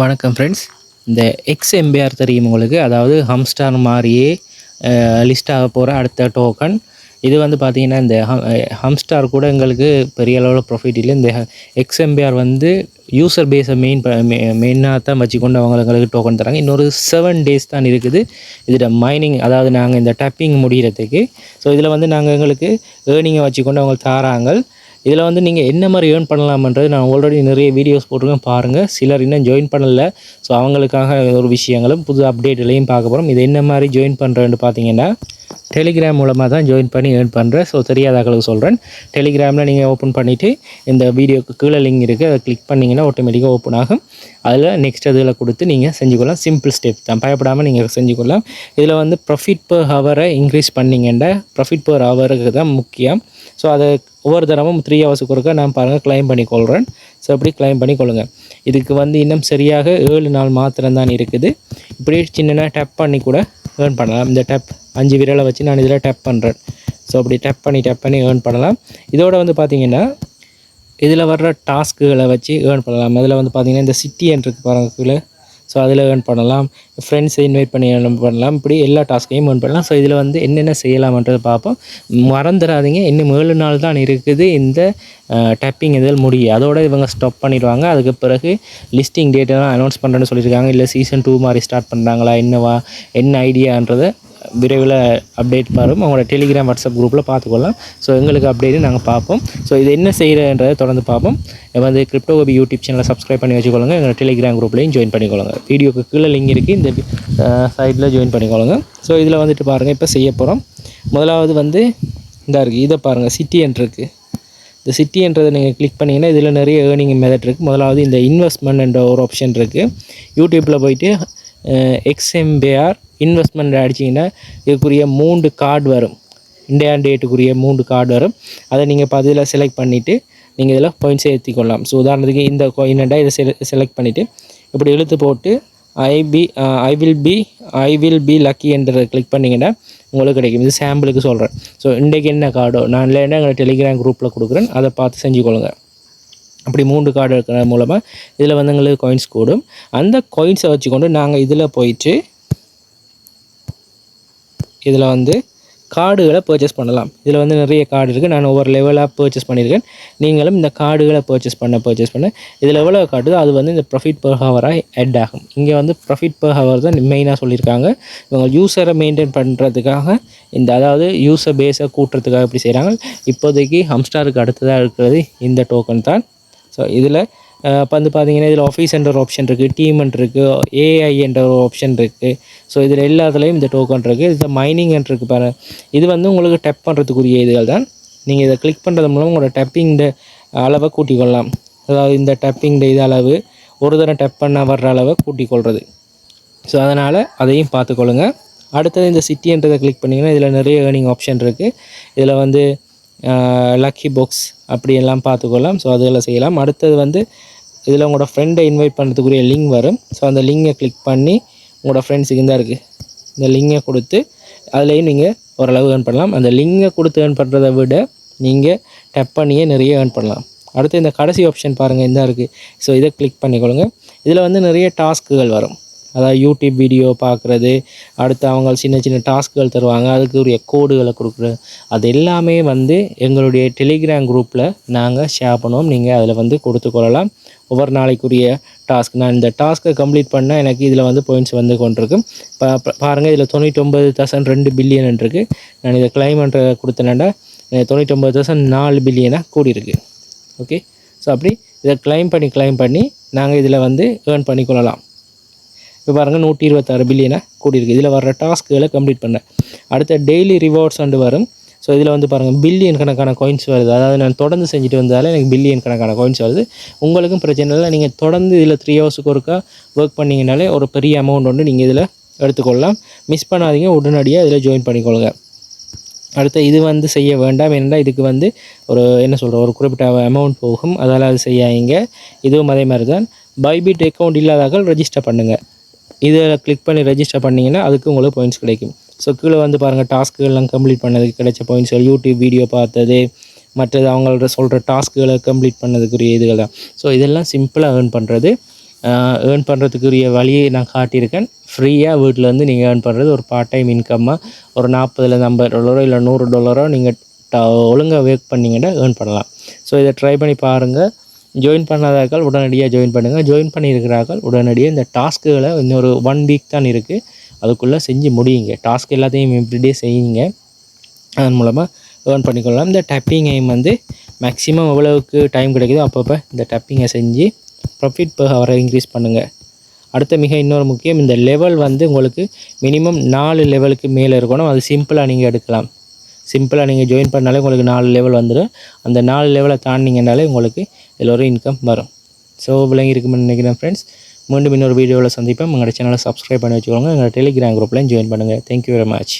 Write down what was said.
வணக்கம் ஃப்ரெண்ட்ஸ் இந்த X MBR தெரியும் உங்களுக்கு. அதாவது ஹம்ஸ்டார் மாதிரியே லிஸ்ட் ஆக போகிற அடுத்த டோக்கன் இது வந்து பார்த்திங்கன்னா இந்த ஹம்ஸ்டார் கூட எங்களுக்கு பெரிய அளவில் ப்ராஃபிட் இல்லை. இந்த எக்ஸ் எம்பிஆர் வந்து யூசர் பேஸை மெயின் மெயினாக தான் வச்சுக்கொண்டு அவங்க எங்களுக்கு டோக்கன் தராங்க. இன்னொரு செவன் டேஸ் தான் இருக்குது. இதில் மைனிங் அதாவது நாங்கள் இந்த டப்பிங் முடிகிறதுக்கு ஸோ இதில் வந்து நாங்கள் எங்களுக்கு ஏர்னிங்கை வச்சுக்கொண்டு அவங்க தாராங்க. இதில் வந்து நீங்கள் என்ன மாதிரி ஏர்ன் பண்ணலாமன்றது நான் ஆல்ரெடி நிறைய வீடியோஸ் போட்டிருக்கேன் பாருங்கள் சிலர் இன்னும் ஜாயின் பண்ணலை. ஸோ அவங்களுக்காக ஒரு விஷயங்களும் புது அப்டேட்லையும் பார்க்க போகிறோம் இது என்ன மாதிரி ஜாயின் பண்ணுறேன்னு பார்த்தீங்கன்னா டெலிகிராம் மூலமாக தான் ஜாயின் பண்ணி ஏர்ன் பண்ணுறேன் ஸோ தெரியாதாக்களுக்கு சொல்கிறேன் டெலிகிராமில் நீங்கள் ஓப்பன் பண்ணிவிட்டு இந்த வீடியோக்கு கீழே லிங்க் இருக்குது அதை கிளிக் பண்ணிங்கன்னா ஆட்டோமேட்டிக்காக ஓப்பன் ஆகும். அதில் நெக்ஸ்ட் இதில் கொடுத்து நீங்கள் செஞ்சுக்கொள்ளலாம் சிம்பிள் ஸ்டெப் தான். பயப்படாமல் நீங்கள் செஞ்சுக்கொள்ளலாம் இதில் வந்து ப்ராஃபிட் பர் ஹவரை இன்க்ரீஸ் பண்ணிங்கன்னா ப்ராஃபிட் பர் ஹவருக்கு தான் முக்கியம். ஸோ அதை ஒவ்வொரு தரமும் த்ரீ ஹவர்ஸுக்கு ஒருக்கா நான் பாருங்கள் கிளைம் பண்ணிக்கொள்கிறேன் ஸோ அப்படி கிளைம் பண்ணிக்கொள்ளுங்க. இதுக்கு வந்து இன்னும் சரியாக ஏழு நாள் மாத்திரம்தான் இருக்குது. இப்படி சின்னனா டேப் பண்ணி கூட ஏர்ன் பண்ணலாம். இந்த டேப் அஞ்சு விரலை வச்சு நான் இதில் டேப் பண்ணுறேன் ஸோ அப்படி டேப் பண்ணி டேப் பண்ணி ஏர்ன் பண்ணலாம். இதோட வந்து பார்த்தீங்கன்னா இதில் வர்ற டாஸ்க்குகளை வச்சு ஏர்ன் பண்ணலாம். அதில் வந்து பார்த்திங்கன்னா இந்த சிட்டி என்று பாருங்கள் ஸோ அதில் ஏர்ன் பண்ணலாம். ஃப்ரெண்ட்ஸை இன்வைட் பண்ணி ஏர்ன் பண்ணலாம். இப்படி எல்லா டாஸ்க்கையும் ஏர்ன் பண்ணலாம். ஸோ இதில் வந்து என்னென்ன செய்யலாம்ன்றதை பார்ப்போம். மறந்துடாதீங்க. இன்னும் ஏழு நாள் தான் இருக்குது இந்த டப்பிங் இதில் முடியும் அதோட இவங்க ஸ்டாப் பண்ணிடுவாங்க. அதுக்கு பிறகு லிஸ்டிங் டேட்டெல்லாம் அனௌன்ஸ் பண்ணுறேன்னு சொல்லியிருக்காங்க. இல்லை சீசன் டூ மாதிரி ஸ்டார்ட் பண்ணுறாங்களா என்னவா? என்ன ஐடியான்றதை விரைவில் அப்டேட் வரும் அவங்களோட டெலிகிராம் வாட்ஸ்அப் குரூப்பில் பார்த்துக்கொள்ளலாம். ஸோ எங்களுக்கு அப்டேட்டு நாங்கள் பார்ப்போம். ஸோ இது என்ன செய்கிறன்றதை தொடர்ந்து பார்ப்போம். வந்து கிரிப்டோ கோபி யூடியூப் சேனலை சப்ஸ்கிரைப் பண்ணி வச்சுக்கொள்ளுங்க. எங்களோட டெலிகிராம் குரூப்லையும் ஜாயின் பண்ணிக்கொள்ளுங்க. வீடியோக்கு கீழே லிங்க் இருக்குது இந்த சைட்டில் ஜாயின் பண்ணிக்கொள்ளுங்க. ஸோ இதில் வந்துட்டு பாருங்கள் இப்போ செய்ய போகிறோம் முதலாவது வந்து இதாக இருக்குது இதை பாருங்கள் சிட்டி இருக்குது இந்த சிட்டின்றதை நீங்கள் கிளிக் பண்ணிங்கன்னா இதில் நிறைய ஏர்னிங் மெதட் இருக்குது முதலாவது இந்த இன்வெஸ்ட்மெண்ட் என்ற ஒரு ஆப்ஷன் இருக்குது யூடியூப்பில் போயிட்டு எக்ஸ்எம்பிஆர் இன்வெஸ்ட்மெண்ட் அடிச்சிங்கன்னா இதுக்குரிய மூன்று கார்டு வரும். இண்டியா டேட்டுக்குரிய மூன்று கார்டு வரும். அதை நீங்கள் பதில் செலக்ட் பண்ணிவிட்டு நீங்கள் இதில் பாயிண்ட்ஸ் ஏற்றிக்கொள்ளலாம் ஸோ உதாரணத்துக்கு இந்த கோயினண்டா இதை செல செலக்ட் பண்ணிவிட்டு இப்படி இழுத்து போட்டு I be I will be I will be lucky என்ற கிளிக் பண்ணிங்கன்னா உங்களுக்கு கிடைக்கும். இது சாம்பிளுக்கு சொல்கிறேன் ஸோ இன்றைக்கு என்ன கார்டோ நான் இல்லைன்னா எங்களை டெலிகிராம் குரூப்பில் கொடுக்குறேன். அதை பார்த்து செஞ்சு கொள்ளுங்கள் அப்படி மூன்று கார்டு இருக்கிற மூலமாக இதில் வந்து எங்களுக்கு காயின்ஸ் கூடும். அந்த காயின்ஸை வச்சுக்கொண்டு நாங்கள் இதில் போயிட்டு இதில் வந்து கார்டுகளை பர்ச்சேஸ் பண்ணலாம். இதில் வந்து நிறைய கார்டு இருக்குது நான் ஒவ்வொரு லெவலாக பர்ச்சேஸ் பண்ணியிருக்கேன். நீங்களும் இந்த கார்டுகளை பர்ச்சேஸ் பண்ண பர்ச்சேஸ் பண்ண. இதில் எவ்வளோ காட்டுதோ அது வந்து இந்த ப்ராஃபிட் per ஹவராக ஆட் ஆகும். இங்கே வந்து ப்ராஃபிட் per ஹவர் தான் மெயினாக சொல்லியிருக்காங்க. இவங்க யூஸரை மெயின்டைன் பண்ணுறதுக்காக இந்த அதாவது யூஸர் பேஸை கூட்டுறதுக்காக இப்படி செய்கிறாங்க இப்போதைக்கு ஹம்ஸ்டாருக்கு அடுத்ததாக இருக்கிறது இந்த டோக்கன் தான். ஸோ இதில் இப்போ வந்து பார்த்தீங்கன்னா இதில் ஆஃபீஸ் என்ற ஒரு ஆப்ஷன் இருக்குது டீம் இருக்குது ஏஐ என்ற ஒரு ஆப்ஷன் இருக்குது ஸோ இதில் எல்லாத்துலேயும் இந்த டோக்கன் இருக்குது இதில் மைனிங் இருக்குது பாரு இது வந்து உங்களுக்கு டெப் பண்ணுறதுக்குரிய இதுகள் தான். நீங்கள் இதை கிளிக் பண்ணுறது மூலம் உங்களோட டப்பிங் அளவை கூட்டிக் கொள்ளலாம். அதாவது இந்த டப்பிங் இது அளவு ஒரு தடவை டப் பண்ண வர்ற அளவை கூட்டிக் கொள்வது ஸோ அதனால் அதையும் பார்த்துக்கொள்ளுங்க அடுத்தது இந்த சிட்டின்றதை கிளிக் பண்ணிங்கன்னா இதில் நிறைய ஏர்னிங் ஆப்ஷன் இருக்குது இதில் வந்து லக்கி பாக்ஸ் அப்படியெல்லாம் பார்த்துக்கொள்ளலாம். ஸோ அதெல்லாம் செய்யலாம். அடுத்தது வந்து இதில் உங்களோட ஃப்ரெண்டை இன்வைட் பண்ணுறதுக்குரிய லிங்க் வரும். ஸோ அந்த லிங்கை கிளிக் பண்ணி உங்களோட ஃப்ரெண்ட்ஸுக்கு தான் இருக்குது இந்த லிங்கை கொடுத்து அதுலேயும் நீங்கள் ஓரளவு ஏர்ன் பண்ணலாம். அந்த லிங்கை கொடுத்து ஏர்ன் பண்ணுறதை விட நீங்கள் டப் பண்ணியே நிறைய ஏர்ன் பண்ணலாம். அடுத்து இந்த கடைசி ஆப்ஷன் பாருங்கள் இந்த இருக்குது ஸோ இதை கிளிக் பண்ணிக்கொள்ளுங்க. இதில் வந்து நிறைய டாஸ்க்குகள் வரும். அதாவது யூடியூப் வீடியோ பார்க்குறது அடுத்து அவங்க சின்ன சின்ன டாஸ்க்குகள் தருவாங்க அதுக்கு உரிய கோடுகளை கொடுக்குறது அது எல்லாமே வந்து எங்களுடைய டெலிகிராம் குரூப்பில் நாங்கள் ஷேர் பண்ணுவோம். நீங்கள் அதில் வந்து கொடுத்து கொள்ளலாம். ஒவ்வொரு நாளைக்குரிய டாஸ்க் நான் இந்த டாஸ்க்கை கம்ப்ளீட் பண்ணால் எனக்கு இதில் வந்து பாயிண்ட்ஸ் வந்து கொண்டிருக்கும் பா பாருங்கள் இதில் தொண்ணூற்றொம்பது தௌசண்ட் ரெண்டு பில்லியன் இருக்குது நான் இதை கிளைமன்ற கொடுத்தனாண்டா தொண்ணூற்றொம்பது தௌசண்ட் நாலு பில்லியனாக கூடியிருக்கு. ஓகே ஸோ அப்படி இதை கிளைம் பண்ணி கிளைம் பண்ணி நாங்கள் இதில் வந்து ஏர்ன் பண்ணிக்கொள்ளலாம் இப்போ பாருங்கள் நூற்றி இருபத்தாறு பில்லியனாக கூடியிருக்கு. இதில் வர்ற டாஸ்க்குகளை கம்ப்ளீட் பண்ணேன். அடுத்த டெய்லி ரிவார்ட்ஸ் வந்து வரும். ஸோ இதில் வந்து பாருங்கள் பில்லியன் கணக்கான காயின்ஸ் வருது. அதாவது நான் தொடர்ந்து செஞ்சுட்டு வந்தாலே எனக்கு பில்லியன் கணக்கான காயின்ஸ் வருது. உங்களுக்கும் பிரச்சனை இல்லை. நீங்கள் தொடர்ந்து இதில் த்ரீ ஹவர்ஸுக்கு ஒருக்கா ஒர்க் பண்ணிங்கனாலே ஒரு பெரிய அமௌண்ட் ஒன்று நீங்கள் இதில் எடுத்துக்கொள்ளலாம். மிஸ் பண்ணாதீங்க. உடனடியாக இதில் ஜாயின் பண்ணிக்கொள்ளுங்க. அடுத்து இது வந்து செய்ய வேண்டாம். ஏன்னா இதுக்கு வந்து ஒரு என்ன சொல்கிற ஒரு குறிப்பிட்ட அமௌண்ட் போகும். அதால் அது செய்யாதீங்க. இதுவும் அதே மாதிரி தான் பைபிட் அக்கௌண்ட் இல்லாதாக்கள் ரெஜிஸ்டர் பண்ணுங்கள் இதில் கிளிக் பண்ணி ரெஜிஸ்டர் பண்ணிங்கன்னா அதுக்கு உங்களுக்கு பாயிண்ட்ஸ் கிடைக்கும். ஸோ கீழே வந்து பாருங்கள் டாஸ்க்குகள்லாம் கம்ப்ளீட் பண்ணதுக்கு கிடைச்ச பாயிண்ட்ஸ்கள் யூடியூப் வீடியோ பார்த்தது மற்றது அவங்களோட சொல்கிற டாஸ்க்குகளை கம்ப்ளீட் பண்ணதுக்குரிய இதுகள் தான். ஸோ இதெல்லாம் சிம்பிளாக ஏர்ன் பண்ணுறது ஏர்ன் பண்ணுறதுக்குரிய வழியை நான் காட்டியிருக்கேன். ஃப்ரீயாக வீட்டில் வந்து நீங்கள் ஏர்ன் பண்ணுறது ஒரு பார்ட் டைம் இன்கம்மாக ஒரு நாற்பதுலேருந்து ஐம்பது டாலரோ இல்லை நூறு டாலரோ நீங்கள் ஒழுங்காக ஒர்க் பண்ணிங்கன்னா ஏர்ன் பண்ணலாம். ஸோ இதை ட்ரை பண்ணி பாருங்கள் ஜாயின் பண்ணாதாக்கள் உடனடியாக ஜாயின் பண்ணுங்கள் ஜாயின் பண்ணியிருக்கிறார்கள் உடனடியாக இந்த டாஸ்க்குகளை இன்னொரு ஒன் வீக் தான் இருக்குது அதுக்குள்ளே செஞ்சு முடியுங்க. டாஸ்க் எல்லாத்தையும் எவ்ரிடே செய்யுங்க. அதன் மூலமாக ஏர்ன் பண்ணிக்கொள்ளலாம். இந்த டப்பிங் எய்ம் வந்து மேக்ஸிமம் எவ்வளவுக்கு டைம் கிடைக்குதோ அப்பப்போ இந்த டப்பிங்கை செஞ்சு ப்ராஃபிட் per ஹவரை இன்க்ரீஸ் பண்ணுங்கள் அடுத்த மிக இன்னொரு முக்கியம் இந்த லெவல் வந்து உங்களுக்கு மினிமம் நாலு லெவலுக்கு மேலே இருக்கணும். அது சிம்பிளாக நீங்கள் எடுக்கலாம். சிம்பிளாக நீங்கள் ஜாயின் பண்ணாலே உங்களுக்கு நாலு லெவல் வந்துடும் அந்த நாலு லெவலை தாண்டிங்கனாலே உங்களுக்கு இதில் ஒரு இன்கம் வரும். ஸோ விளங்கி இருக்குமென்னு நினைக்கிறேன் ஃப்ரெண்ட்ஸ் மீண்டும் இன்னொரு வீடியோவில் சந்திப்பேன் உங்களோட சேனலை சப்ஸ்கிரைப் பண்ணி வச்சுக்கோங்க. எங்களோட டெலிகிராம் குரூப்லையும் ஜாயின் பண்ணுங்கள் தேங்க்யூ வெரி மச்